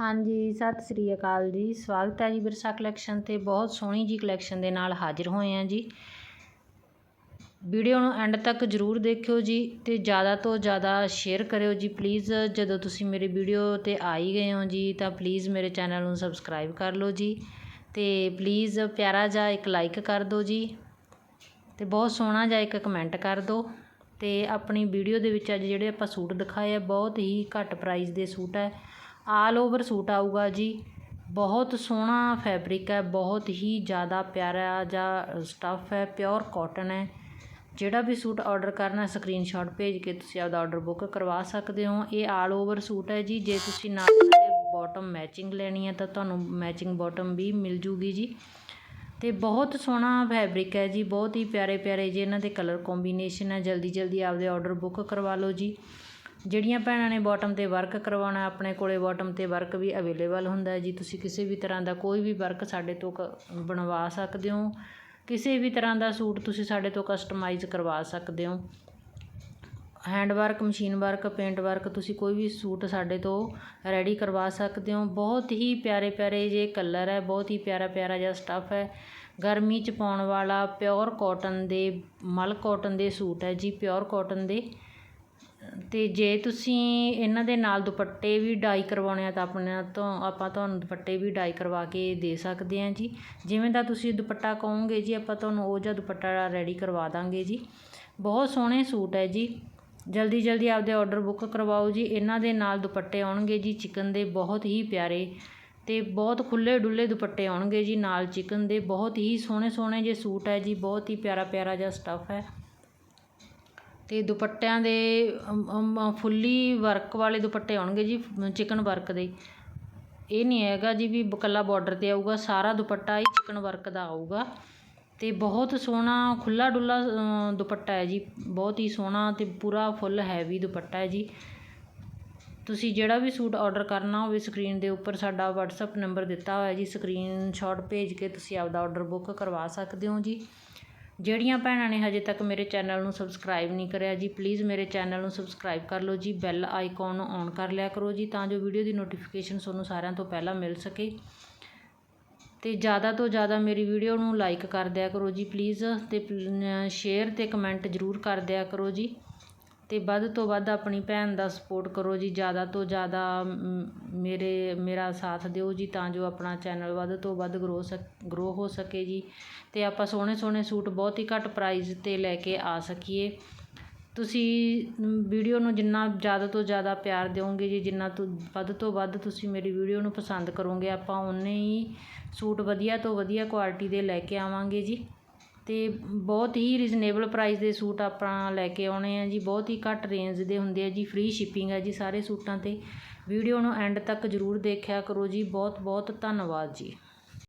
ਹਾਂਜੀ, ਸਤਿ ਸ੍ਰੀ ਅਕਾਲ ਜੀ। ਸਵਾਗਤ ਹੈ ਜੀ ਵਿਰਸਾ ਕਲੈਕਸ਼ਨ ਤੇ। ਬਹੁਤ ਸੋਹਣੀ ਜੀ ਕਲੈਕਸ਼ਨ ਦੇ ਨਾਲ ਹਾਜ਼ਰ ਹੋਏ ਹਾਂ ਜੀ। ਵੀਡੀਓ ਨੂੰ ਐਂਡ ਤੱਕ ਜਰੂਰ ਦੇਖਿਓ ਜੀ ਤੇ ਜ਼ਿਆਦਾ ਤੋਂ ਜ਼ਿਆਦਾ ਸ਼ੇਅਰ ਕਰਿਓ ਜੀ। ਪਲੀਜ਼ ਜਦੋਂ ਤੁਸੀਂ ਮੇਰੇ ਵੀਡੀਓ ਤੇ ਆਈ ਗਏ ਹੋ ਜੀ, ਤਾਂ ਪਲੀਜ਼ ਮੇਰੇ ਚੈਨਲ ਨੂੰ ਸਬਸਕ੍ਰਾਈਬ ਕਰ ਲਓ ਜੀ ਤੇ ਪਲੀਜ਼ ਪਿਆਰਾ ਜਿਹਾ ਇੱਕ ਲਾਈਕ ਕਰ ਦਿਓ ਜੀ ਤੇ ਬਹੁਤ ਸੋਹਣਾ ਜਿਹਾ ਇੱਕ ਕਮੈਂਟ ਕਰ ਦਿਓ ਤੇ ਆਪਣੀ ਵੀਡੀਓ ਦੇ ਵਿੱਚ ਅੱਜ ਜਿਹੜੇ ਆਪਾਂ ਸੂਟ ਦਿਖਾਏ ਆ, ਬਹੁਤ ਹੀ ਘੱਟ ਪ੍ਰਾਈਸ ਦੇ ਸੂਟ ਹੈ। ਆਲ ਓਵਰ ਸੂਟ ਆਊਗਾ ਜੀ। ਬਹੁਤ ਸੋਹਣਾ ਫੈਬਰਿਕ ਹੈ, ਬਹੁਤ ਹੀ ਜ਼ਿਆਦਾ ਪਿਆਰਾ ਜਿਹਾ ਸਟੱਫ ਹੈ ਪਿਓਰ ਕੋਟਨ ਹੈ। ਜਿਹੜਾ ਵੀ ਸੂਟ ਆਰਡਰ ਕਰਨਾ ਸਕਰੀਨਸ਼ਾਟ ਭੇਜ ਕੇ ਤੁਸੀਂ ਆਪਦਾ ਆਰਡਰ ਬੁੱਕ ਕਰਵਾ ਸਕਦੇ ਹੋ। ਇਹ ਆਲ ਓਵਰ ਸੂਟ ਹੈ ਜੀ। ਜੇ ਤੁਸੀਂ ਨਾਲ ਦੇ ਬਾਟਮ ਮੈਚਿੰਗ ਲੈਣੀ ਹੈ, ਤਾਂ ਤੁਹਾਨੂੰ ਮੈਚਿੰਗ ਬਾਟਮ ਵੀ ਮਿਲ ਜੂਗੀ ਜੀ। ਤੇ ਬਹੁਤ ਸੋਹਣਾ ਫੈਬਰਿਕ ਹੈ ਜੀ। ਬਹੁਤ ਹੀ ਪਿਆਰੇ ਪਿਆਰੇ ਜੀ ਇਹਨਾਂ ਦੇ ਕਲਰ ਕੰਬੀਨੇਸ਼ਨ ਹੈ ਜਲਦੀ ਜਲਦੀ ਆਪਦੇ ਆਰਡਰ ਬੁੱਕ ਕਰਵਾ ਲਓ ਜੀ। ਜਿਹੜੀਆਂ ਭੈਣਾਂ ਨੇ ਬੋਟਮ ਤੇ ਵਰਕ ਕਰਵਾਉਣਾ, ਆਪਣੇ ਕੋਲ ਬੋਟਮ ਤੇ ਵਰਕ ਵੀ ਅਵੇਲੇਬਲ ਹੁੰਦਾ ਜੀ। ਤੁਸੀਂ ਕਿਸੇ ਵੀ ਤਰ੍ਹਾਂ ਦਾ ਕੋਈ ਵੀ ਵਰਕ ਸਾਡੇ ਤੋਂ ਕ, ਬਣਵਾ ਸਕਦੇ ਹੋ। ਕਿਸੇ ਵੀ ਤਰ੍ਹਾਂ ਦਾ ਸੂਟ ਤੁਸੀਂ ਸਾਡੇ ਤੋਂ ਕਸਟਮਾਈਜ਼ ਕਰਵਾ ਸਕਦੇ ਹੋ। Hand work machine work paint work ਤੁਸੀਂ ਕੋਈ ਵੀ ਸੂਟ ਸਾਡੇ ਤੋਂ ਰੈਡੀ ਕਰਵਾ ਸਕਦੇ ਹੋ। ਬਹੁਤ ਹੀ ਪਿਆਰੇ ਪਿਆਰੇ ਜੇ ਕਲਰ ਹੈ, ਬਹੁਤ ਹੀ ਪਿਆਰਾ ਪਿਆਰਾ ਜਿਹਾ ਸਟੱਫ ਹੈ। ਗਰਮੀ 'ਚ ਪਾਉਣ ਵਾਲਾ ਪਿਓਰ ਕਾਟਨ ਦੇ, ਮਲ ਕਾਟਨ ਦੇ ਸੂਟ ਹੈ ਜੀ ਪਿਓਰ ਕਾਟਨ ਦੇ। ਅਤੇ ਜੇ ਤੁਸੀਂ ਇਹਨਾਂ ਦੇ ਨਾਲ ਦੁਪੱਟੇ ਵੀ ਡਾਈ ਕਰਵਾਉਣੇ ਆ ਤਾਂ ਆਪਣੇ ਤੋਂ ਆਪਾਂ ਤੁਹਾਨੂੰ ਦੁਪੱਟੇ ਵੀ ਡਾਈ ਕਰਵਾ ਕੇ ਦੇ ਸਕਦੇ ਹਾਂ ਜੀ। ਜਿਵੇਂ ਦਾ ਤੁਸੀਂ ਦੁਪੱਟਾ ਕਹੋਗੇ ਜੀ, ਆਪਾਂ ਤੁਹਾਨੂੰ ਉਹ ਜਿਹਾ ਦੁਪੱਟਾ ਰੈਡੀ ਕਰਵਾ ਦਾਂਗੇ ਜੀ। ਬਹੁਤ ਸੋਹਣੇ ਸੂਟ ਹੈ ਜੀ। ਜਲਦੀ ਜਲਦੀ ਆਪਦੇ ਔਡਰ ਬੁੱਕ ਕਰਵਾਓ ਜੀ। ਇਹਨਾਂ ਦੇ ਨਾਲ ਦੁਪੱਟੇ ਆਉਣਗੇ ਜੀ, ਚਿਕਨ ਦੇ ਬਹੁਤ ਹੀ ਪਿਆਰੇ ਅਤੇ ਬਹੁਤ ਖੁੱਲੇ ਡੁੱਲੇ ਦੁਪੱਟੇ ਆਉਣਗੇ ਜੀ ਨਾਲ ਚਿਕਨ ਦੇ। ਬਹੁਤ ਹੀ ਸੋਹਣੇ ਸੋਹਣੇ ਜੇ ਸੂਟ ਹੈ ਜੀ। ਬਹੁਤ ਹੀ ਪਿਆਰਾ ਪਿਆਰਾ ਜਿਹਾ ਸਟੱਫ ਹੈ। ਅਤੇ ਦੁਪੱਟਿਆਂ ਦੇ ਫੁੱਲੀ ਵਰਕ ਵਾਲੇ ਦੁਪੱਟੇ ਆਉਣਗੇ ਜੀ ਚਿਕਨ ਵਰਕ ਦੇ। ਇਹ ਨਹੀਂ ਹੈਗਾ ਜੀ ਵੀ ਇਕੱਲਾ ਬਾਰਡਰ ਤੇ ਆਊਗਾ, ਸਾਰਾ ਦੁਪੱਟਾ ਹੀ ਚਿਕਨ ਵਰਕ ਦਾ ਆਊਗਾ। ਅਤੇ ਬਹੁਤ ਸੋਹਣਾ ਖੁੱਲ੍ਹਾ ਡੁੱਲਾ ਦੁਪੱਟਾ ਹੈ ਜੀ। ਬਹੁਤ ਹੀ ਸੋਹਣਾ ਅਤੇ ਪੂਰਾ ਫੁੱਲ ਹੈਵੀ ਦੁਪੱਟਾ ਹੈ ਜੀ। ਤੁਸੀਂ ਜਿਹੜਾ ਵੀ ਸੂਟ ਆਰਡਰ ਕਰਨਾ ਹੋਵੇ ਸਕਰੀਨ ਦੇ ਉੱਪਰ, ਸਾਡਾ WhatsApp ਨੰਬਰ ਦਿੱਤਾ ਹੋਇਆ ਜੀ। ਸਕਰੀਨਸ਼ਾਟ ਭੇਜ ਕੇ ਤੁਸੀਂ ਆਪਦਾ ਆਰਡਰ ਬੁੱਕ ਕਰਵਾ ਸਕਦੇ ਹੋ ਜੀ। ਜਿਹੜੀਆਂ ਭੈਣਾਂ ਨੇ ਹਜੇ ਤੱਕ ਮੇਰੇ ਚੈਨਲ ਨੂੰ ਸਬਸਕ੍ਰਾਈਬ ਨਹੀਂ ਕਰਿਆ ਜੀ ਪਲੀਜ਼ ਮੇਰੇ ਚੈਨਲ ਨੂੰ ਸਬਸਕ੍ਰਾਈਬ ਕਰ ਲਓ ਜੀ ਬੈਲ ਆਈਕਨ ਨੂੰ ਔਨ ਕਰ ਲਿਆ ਕਰੋ ਜੀ, ਤਾਂ ਜੋ ਵੀਡੀਓ ਦੀ ਨੋਟੀਫਿਕੇਸ਼ਨ ਤੁਹਾਨੂੰ ਸਾਰਿਆਂ ਤੋਂ ਪਹਿਲਾਂ ਮਿਲ ਸਕੇ। ਤੇ ਜ਼ਿਆਦਾ ਤੋਂ ਜ਼ਿਆਦਾ ਮੇਰੀ ਵੀਡੀਓ ਨੂੰ ਲਾਈਕ ਕਰ ਦਿਆ ਕਰੋ ਜੀ ਪਲੀਜ਼ ਤੇ ਸ਼ੇਅਰ ਤੇ ਕਮੈਂਟ ਜ਼ਰੂਰ ਕਰ ਦਿਆ ਕਰੋ ਜੀ। ਅਤੇ ਵੱਧ ਤੋਂ ਵੱਧ ਆਪਣੀ ਭੈਣ ਦਾ ਸਪੋਰਟ ਕਰੋ ਜੀ, ਜ਼ਿਆਦਾ ਤੋਂ ਜ਼ਿਆਦਾ ਮੇਰੇ, ਮੇਰਾ ਸਾਥ ਦਿਓ ਜੀ, ਤਾਂ ਜੋ ਆਪਣਾ ਚੈਨਲ ਵੱਧ ਤੋਂ ਵੱਧ ਗਰੋ ਸਕ ਗਰੋ ਹੋ ਸਕੇ ਜੀ। ਅਤੇ ਆਪਾਂ ਸੋਹਣੇ ਸੋਹਣੇ ਸੂਟ ਬਹੁਤ ਹੀ ਘੱਟ ਪ੍ਰਾਈਜ਼ ਤੇ ਲੈ ਕੇ ਆ ਸਕੀਏ। ਤੁਸੀਂ ਵੀਡੀਓ ਨੂੰ ਜਿੰਨਾ ਜ਼ਿਆਦਾ ਤੋਂ ਜ਼ਿਆਦਾ ਪਿਆਰ ਦਿਓਗੇ ਜੀ, ਜਿੰਨਾ ਤੋਂ, ਵੱਧ ਤੋਂ ਵੱਧ ਤੁਸੀਂ ਮੇਰੀ ਵੀਡੀਓ ਨੂੰ ਪਸੰਦ ਕਰੋਗੇ, ਆਪਾਂ ਉਨੇ ਹੀ ਸੂਟ ਵਧੀਆ ਤੋਂ ਵਧੀਆ ਕੁਆਲਿਟੀ ਦੇ ਲੈ ਕੇ ਆਵਾਂਗੇ ਜੀ। ਅਤੇ ਬਹੁਤ ਹੀ ਰੀਜ਼ਨੇਬਲ ਪ੍ਰਾਈਜ਼ ਦੇ ਸੂਟ ਆਪਾਂ ਲੈ ਕੇ ਆਉਣੇ ਆ ਜੀ, ਬਹੁਤ ਹੀ ਘੱਟ ਰੇਂਜ ਦੇ ਹੁੰਦੇ ਆ ਜੀ ਫ੍ਰੀ ਸ਼ਿਪਿੰਗ ਹੈ ਜੀ ਸਾਰੇ ਸੂਟਾਂ ਤੇ। ਵੀਡੀਓ ਨੂੰ ਐਂਡ ਤੱਕ ਜ਼ਰੂਰ ਦੇਖਿਆ ਕਰੋ ਜੀ ਬਹੁਤ ਬਹੁਤ ਧੰਨਵਾਦ ਜੀ।